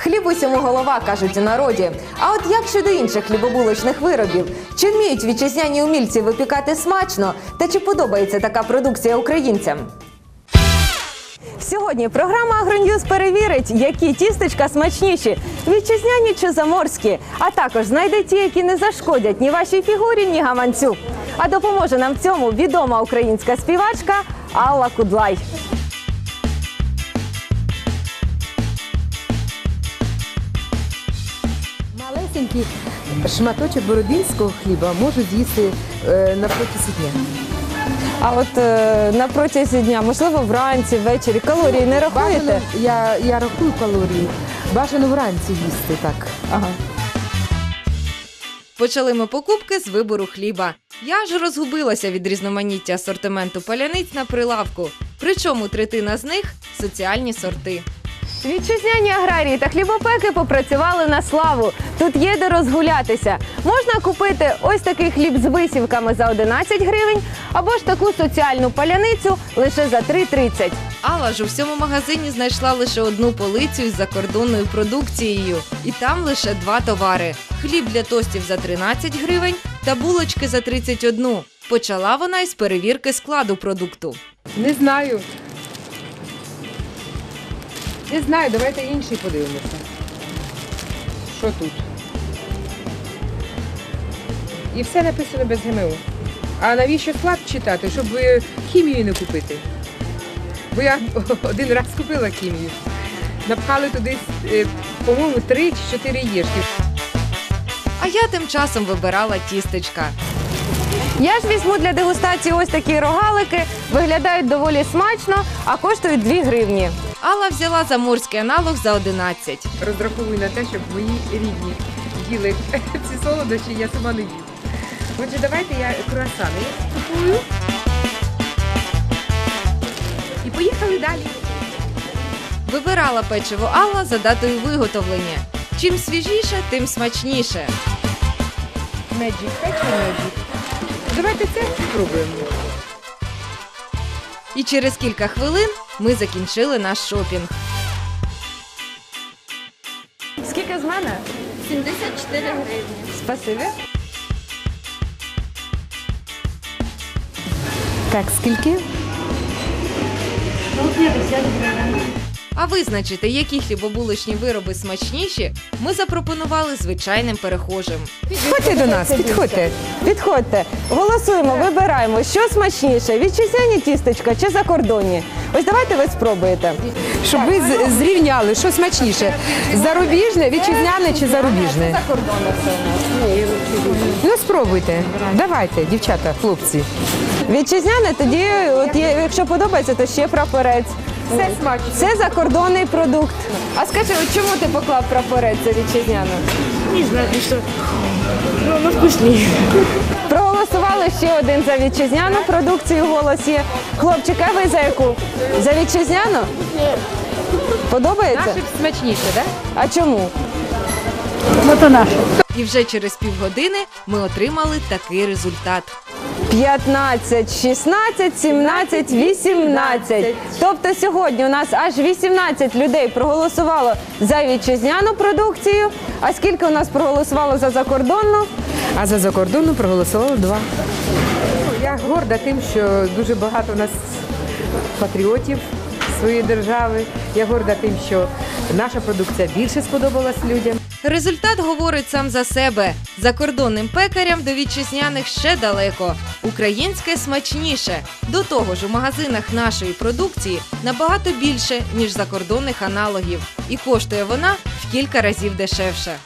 Хліб усьому голова, кажуть у народі. А от як щодо інших хлібобулочних виробів? Чи вміють вітчизняні умільці випікати смачно? Та чи подобається така продукція українцям? Сьогодні програма «Агроньюз» перевірить, які тістечка смачніші вітчизняні чи заморські, а також знайде ті, які не зашкодять ні вашій фігурі, ні гаманцю. А допоможе нам в цьому відома українська співачка Алла Кудлай. Малесенький шматочок бородинського хліба можуть їсти е, на протязі дня. А от е, на протязі дня, можливо, вранці, ввечері калорії не рахуєте? Бажано, я, я рахую калорії. Бажано вранці їсти так. Ага. Почали ми покупки з вибору хліба. Я ж розгубилася від різноманіття асортименту паляниць на прилавку. Причому третина з них соціальні сорти. Вітчизняні аграрії та хлібопеки попрацювали на славу. Тут є де розгулятися. Можна купити ось такий хліб з висівками за 11 гривень, або ж таку соціальну паляницю лише за 3,30. Алла ж у всьому магазині знайшла лише одну полицю із закордонною продукцією, і там лише два товари: хліб для тостів за 13 гривень та булочки за 31. Почала вона із перевірки складу продукту. Не знаю. Не знаю, давайте інший подивимося. Що тут? І все написано без ГМО. А навіщо склад читати, щоб хімію не купити? Бо я один раз купила хімію. Напхали туди, е, по-моєму, три чи чотири єшки. А я тим часом вибирала тістечка. Я ж візьму для дегустації ось такі рогалики. Виглядають доволі смачно, а коштують 2 гривні. Алла взяла заморський аналог за 11. Розраховую на те, щоб мої рідні їли ці солодощі, я сама не їм. Отже, давайте я круасани купую. І поїхали далі. Вибирала печиво Алла за датою виготовлення. Чим свіжіше, тим смачніше. Меджик, пече меджик. Давайте це спробуємо. І через кілька хвилин ми закінчили наш шопінг. Скільки з мене? 74 гривні. Спасибі. Так, скільки? А визначити, які хлібобулочні вироби смачніші, ми запропонували звичайним перехожим. Підходьте до нас, підходьте. Підходьте, голосуємо, вибираємо, що смачніше: вітчизняні тістечка чи закордонні. Ось давайте ви спробуєте. Щоб ви з- зрівняли, що смачніше. Зарубіжне, вітчизняне чи зарубіжне? Ну спробуйте. Давайте, дівчата, хлопці. Вітчизняне, тоді, от є- якщо подобається, то ще прапорець. Все смачно. Це закордонний продукт. А скажи, от чому ти поклав прапорець за вітчизняну? Не знаю, що. Ну, воно вкусніше. Проголосували ще один за вітчизняну продукцію. Голос є. Хлопчик, а ви за яку? За вітчизняну? Подобається? Наше смачніше, так? А чому? І вже через півгодини ми отримали такий результат. 15, 16, 17, 18. Тобто сьогодні у нас аж 18 людей проголосувало за вітчизняну продукцію. А скільки у нас проголосувало за закордонну? А за закордонну проголосувало два. Я горда тим, що дуже багато у нас патріотів своєї держави. Я горда тим, що наша продукція більше сподобалась людям. Результат говорить сам за себе. Закордонним пекарям до вітчизняних ще далеко. Українське смачніше. До того ж, у магазинах нашої продукції набагато більше, ніж закордонних аналогів. І коштує вона в кілька разів дешевше.